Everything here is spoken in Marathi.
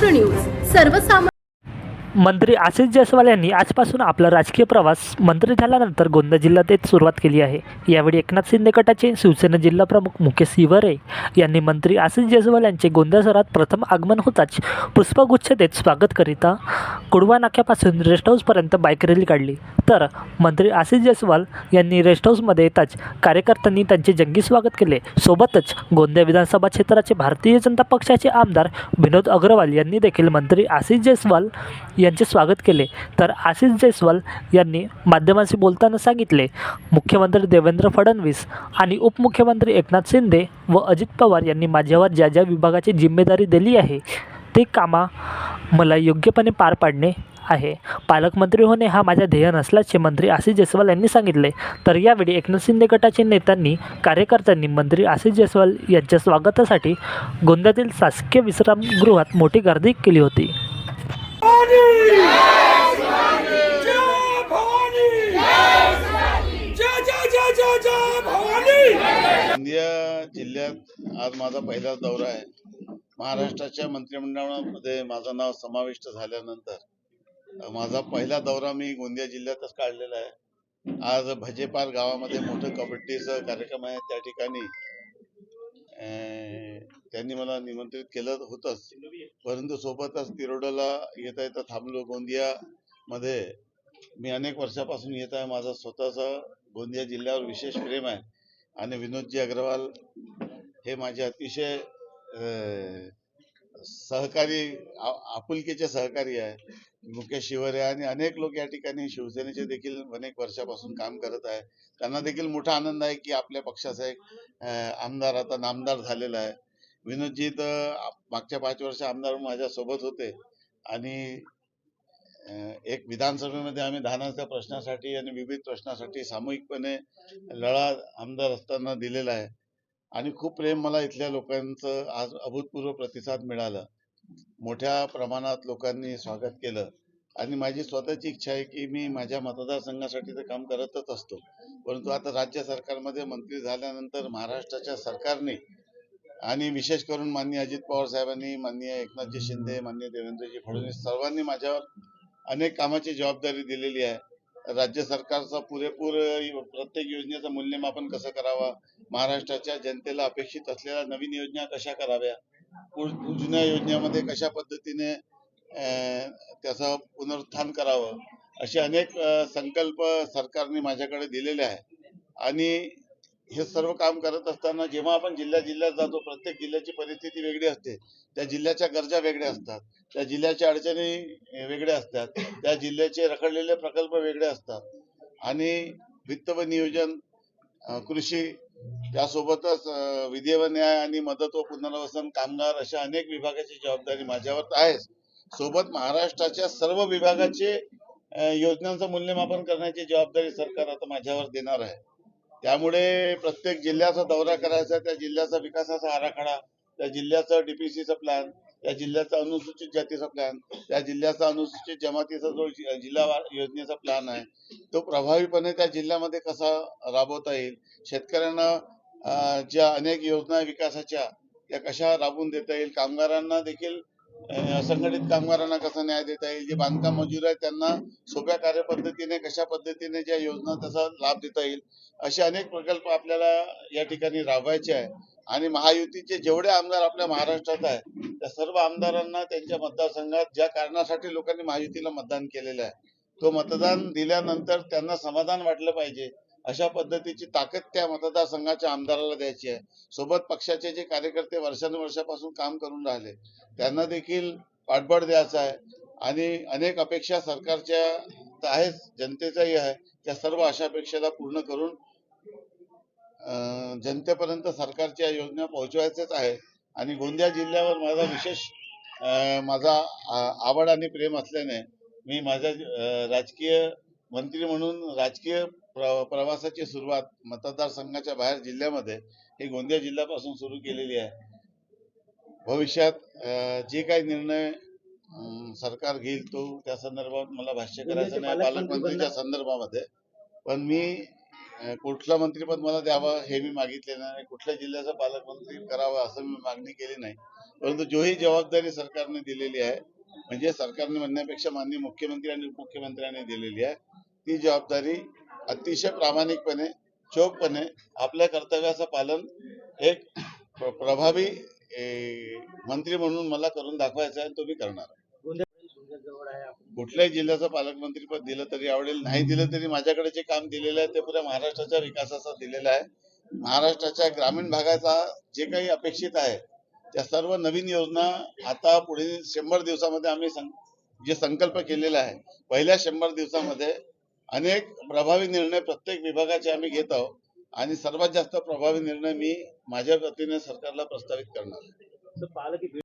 महाराष्ट्र न्यूज. सर्वसामान्य मंत्री आशिष जयस्वाल यांनी आजपासून आपला राजकीय प्रवास मंत्री झाल्यानंतर गोंदिया जिल्ह्यात येत सुरुवात केली आहे. यावेळी एकनाथ शिंदे गटाचे शिवसेना जिल्हाप्रमुख मुकेश सिवरे यांनी मंत्री आशिष जयस्वाल यांचे गोंदिया शहरात प्रथम आगमन होताच पुष्पगुच्छ देत स्वागत करीता कुडवा नाक्यापासून रेस्ट हाऊसपर्यंत बाईक रॅली काढली. तर मंत्री आशिष जयस्वाल यांनी रेस्ट हाऊसमध्ये येताच कार्यकर्त्यांनी त्यांचे जंगी स्वागत केले. सोबतच गोंदिया विधानसभा क्षेत्राचे भारतीय जनता पक्षाचे आमदार विनोद अग्रवाल यांनी देखील मंत्री आशिष जयस्वाल यांचे स्वागत केले. तर आशिष जयस्वाल यांनी माध्यमांशी बोलताना सांगितले मुख्यमंत्री देवेंद्र फडणवीस आणि उपमुख्यमंत्री एकनाथ शिंदे व अजित पवार यांनी माझ्यावर ज्या ज्या विभागाची जिम्मेदारी दिली आहे ते कामा मला योग्यपणे पार पाडणे आहे. पालकमंत्री होणे हा माझा ध्येय नसल्याचे मंत्री आशिष जयस्वाल यांनी सांगितले. तर यावेळी एकनाथ शिंदे गटाचे नेत्यांनी कार्यकर्त्यांनी मंत्री आशिष जयस्वाल यांच्या स्वागतासाठी गोंदियातील शासकीय विश्रामगृहात मोठी गर्दी केली होती. गोंदिया जिल्ह्यात आज माझा पहिलाच दौरा आहे. महाराष्ट्राच्या मंत्रिमंडळामध्ये माझं नाव समाविष्ट झाल्यानंतर माझा पहिला दौरा मी गोंदिया जिल्ह्यातच काढलेला आहे. आज भजेपार गावामध्ये मोठं कबड्डीचं कार्यक्रम आहे. त्या ठिकाणी त्यांनी मला निमंत्रित केलं होतंच. परंतु सोबतच तिरोडाला येता येता थांबलो गोंदिया मध्ये. मी अनेक वर्षापासून येत आहे. माझं स्वतःचं गोंदिया जिल्ह्यावर विशेष प्रेम आहे. आणि विनोदजी अग्रवाल हे माझे अतिशय सहकारी आपुलकीचे सहकारी आहे. मुकेश शिवरे आणि अनेक लोक या ठिकाणी शिवसेनेचे देखील अनेक वर्षापासून काम करत आहे. त्यांना देखील मोठा आनंद आहे की आपल्या पक्षाचा एक आमदार आता नामदार झालेला आहे. विनोदजी तर मागच्या पाच वर्ष आमदार माझ्या सोबत होते. आणि एक विधानसभेमध्ये आम्ही धानाच्या प्रश्नासाठी आणि विविध प्रश्नासाठी सामूहिकपणे लढा आमदार असताना दिलेला आहे. आणि खूप प्रेम मला इथल्या लोकांचं आज अभूतपूर्व प्रतिसाद मिळाला. मोठ्या प्रमाणात लोकांनी स्वागत केलं. आणि माझी स्वतःची इच्छा आहे की मी माझ्या मतदारसंघासाठी तर काम करतच असतो. परंतु आता राज्य सरकारमध्ये मंत्री झाल्यानंतर महाराष्ट्राच्या सरकारने आणि विशेष करून माननीय अजित पवार साहेबांनी माननीय एकनाथजी शिंदे माननीय देवेंद्रजी फडणवीस सर्वांनी माझ्यावर अनेक कामाची जबाबदारी दिलेली आहे. राज्य सरकारचा पुरेपूर प्रत्येक योजनेचं मूल्यमापन कसं करावं? महाराष्ट्राच्या जनतेला अपेक्षित असलेल्या नवीन योजना कशा कराव्या? जुन्या योजनेमध्ये कशा पद्धतीने अ, त्याचं पुनरुत्थान करावं असे अनेक संकल्प सरकारने माझ्याकडे दिलेले आहे आणि हे सर्व काम करत असताना जेव्हा आपण जिल्ह्या जिल्ह्यात जातो प्रत्येक जिल्ह्याची परिस्थिती वेगळी असते. त्या जिल्ह्याच्या गरजा वेगळ्या असतात. त्या जिल्ह्याच्या अडचणी वेगळ्या असतात. त्या जिल्ह्याचे रखडलेले प्रकल्प वेगळे असतात. आणि वित्त व नियोजन कृषी त्यासोबतच अ, विधी व न्याय आणि मदत व पुनर्वसन कामगार अशा अनेक विभागाची जबाबदारी माझ्यावर आहे सोबत महाराष्ट्राच्या सर्व विभागाचे योजनांचं मूल्यमापन करण्याची जबाबदारी सरकार आता माझ्यावर देणार आहे. त्यामुळे प्रत्येक जिल्ह्याचा दौरा करायचा त्या जिल्ह्याचा विकासाचा आराखडा त्या जिल्ह्याचं डीपीसीचं प्लॅन या जिल्ह्याचा अनुसूचित जातीचा प्लॅन या जिल्ह्याचा अनुसूचित जमातीचा जो जिल्हा योजनेचा प्लॅन आहे तो प्रभावीपणे त्या जिल्ह्यामध्ये कसा राबवता येईल? शेतकऱ्यांना ज्या अनेक योजना विकासाच्या त्या कशा राबवून देता येईल? कामगारांना देखील असंघटित कामगारांना कसा न्याय देता येईल? जे बांधकाम मजूर आहेत त्यांना सोप्या कार्यपद्धतीने कशा पद्धतीने ज्या योजना त्याचा लाभ देता येईल? असे अनेक प्रकल्प आपल्याला या ठिकाणी राबवायचे आहे आणि महायुतीचे जेवढे आमदार आपल्या महाराष्ट्रात आहे त्या सर्व आमदारांना त्यांच्या मतदारसंघात ज्या कारणासाठी लोकांनी महायुतीला मतदान केलेलं आहे तो मतदान दिल्यानंतर त्यांना समाधान वाटलं पाहिजे. अशा पद्धतीची ताकद त्या मतदारसंघाच्या आमदाराला द्यायची आहे. सोबत पक्षाचे जे कार्यकर्ते वर्षानुवर्षापासून काम करून राहिले त्यांना देखील पाठबळ द्यायचं आहे. आणि अनेक अपेक्षा सरकारच्या आहेच जनतेचाही आहे. त्या सर्व अशा अपेक्षेला पूर्ण करून जनतेपर्यंत सरकारच्या योजना पोहोचवायचेच आहे आणि गोंदिया जिल्ह्यावर माझा विशेष माझा आवड आणि प्रेम असल्याने मी माझ्या राजकीय मंत्री म्हणून राजकीय प्र- प्रवासाची सुरुवात मतदारसंघाच्या बाहेर जिल्ह्यामध्ये ही गोंदिया जिल्ह्यापासून सुरू केलेली आहे. भविष्यात जे काही निर्णय सरकार घेईल तो त्या संदर्भात मला भाष्य करायचं नाही पालकमंत्रीच्या संदर्भामध्ये. पण मी कुठलं मंत्रीपद मला द्यावं हे मी मागितले नाही कुठल्या जिल्ह्याचा पालकमंत्री करावं असं मी मागणी केली नाही परंतु जोही जबाबदारी सरकारने दिलेली आहे म्हणजे सरकारने म्हणण्यापेक्षा माननीय मुख्यमंत्री आणि उपमुख्यमंत्र्यांनी दिलेली आहे ती जबाबदारी अतिशय प्रामाणिकपणे चोखपणे आपल्या कर्तव्याचं पालन एक प्रभावी मंत्री म्हणून मला करून दाखवायचं आहे तो मी करणार आहे. कुठल्याही जिल्ह्याचं पालकमंत्रीपद दिलं तरी आवडेल. नाही दिलं तरी माझ्याकडे जे काम दिलेलं आहे ते पुऱ्या महाराष्ट्राच्या विकासाचं दिलेलं आहे. महाराष्ट्राच्या ग्रामीण भागाचा जे काही अपेक्षित आहे त्या सर्व नवीन योजना आता पुढील शंभर दिवसामध्ये आम्ही सं- जे संकल्प केलेला आहे पहिल्या शंभर दिवसामध्ये अनेक प्रभावी निर्णय प्रत्येक विभागाचे आम्ही घेत आहोत आणि सर्वात जास्त प्रभावी निर्णय मी माझ्या वतीने सरकारला प्रस्तावित करणार आहे.